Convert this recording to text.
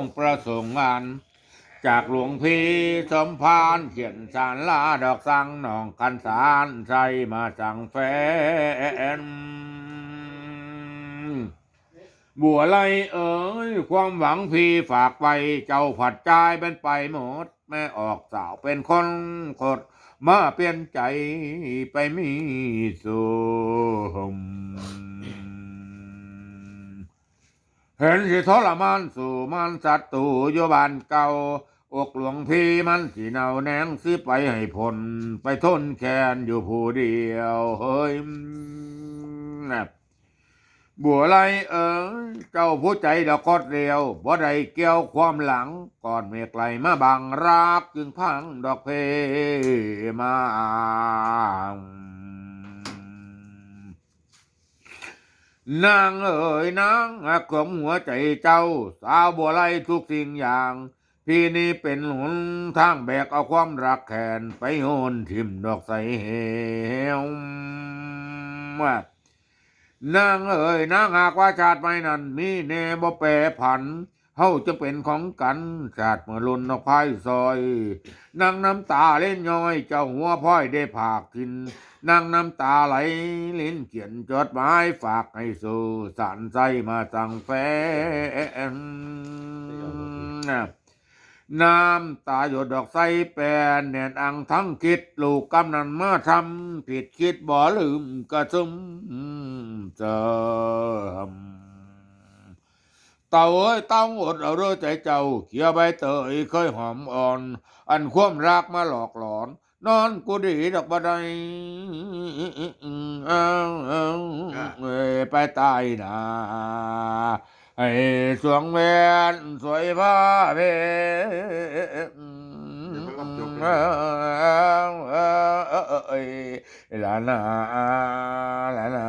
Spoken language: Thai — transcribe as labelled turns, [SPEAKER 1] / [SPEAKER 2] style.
[SPEAKER 1] องประสงค์งาน จากหลวงพี่สมพานเขียนสารลาดอกสังหนองคันสารใจมาสั่งแฟน บัวไลเอ๋ยความหวังพี่ฝากไปเจ้าผัดใจายเป็นไปหมด แม่ออกสาวเป็นคนกดมาเปลี่ยนใจไปมีสุม เห็นสิทรมานสู่มันศัตรูอยู่บ้านเก่า อกหลวงพี่มันสิเนาแนงสิไปให้ผล ไปทนแค้นอยู่ผู้เดียวเฮ้ยนะบัวไรเอ๋ยเจ้าผู้ใจดอกคดเดียวบ่ได้เกี่ยวความหลัง ก่อนเมฆไหลมาบังรักจึงพังดอกเพมา นางเอ๋ยนางหักของหัวใจเจ้า สาวบัวไลทุกสิ่งอย่าง พี่นี่เป็นหนทางแบกเอาความรักแขนไปโหนทิมดอกใสเหวนางเอ๋ยนางหากว่าชาติไม่นั้นมีเนบ่แปรผัน เฮาจะเป็นของกันชาติเมื่อลนนกพายซอย นางน้ำตาเล่นย้อย เจ้าหัวพ้อยได้ผากกิน นางน้ำตาไหลลิ้นเขียนจดหมายฝากให้สู่สารใจมาสั่งแฟนน้ำตาหยดดอกไส้แปรนแน่นอังทั้งคิด ลูกกำนันมาทำผิดคิดบ่ลืมกระซุมเจอ เต่าเอ้ยต้องอดเอาเรือใจเจ้าเขียวใบเตยเคยหอมอ่อน อันความรักมาหลอกหลอน นอนกูดีดอกบันไดเอ้ยไปตายนาให้สวงแหวนสวยผ้าเพเอ้ยลานาลานา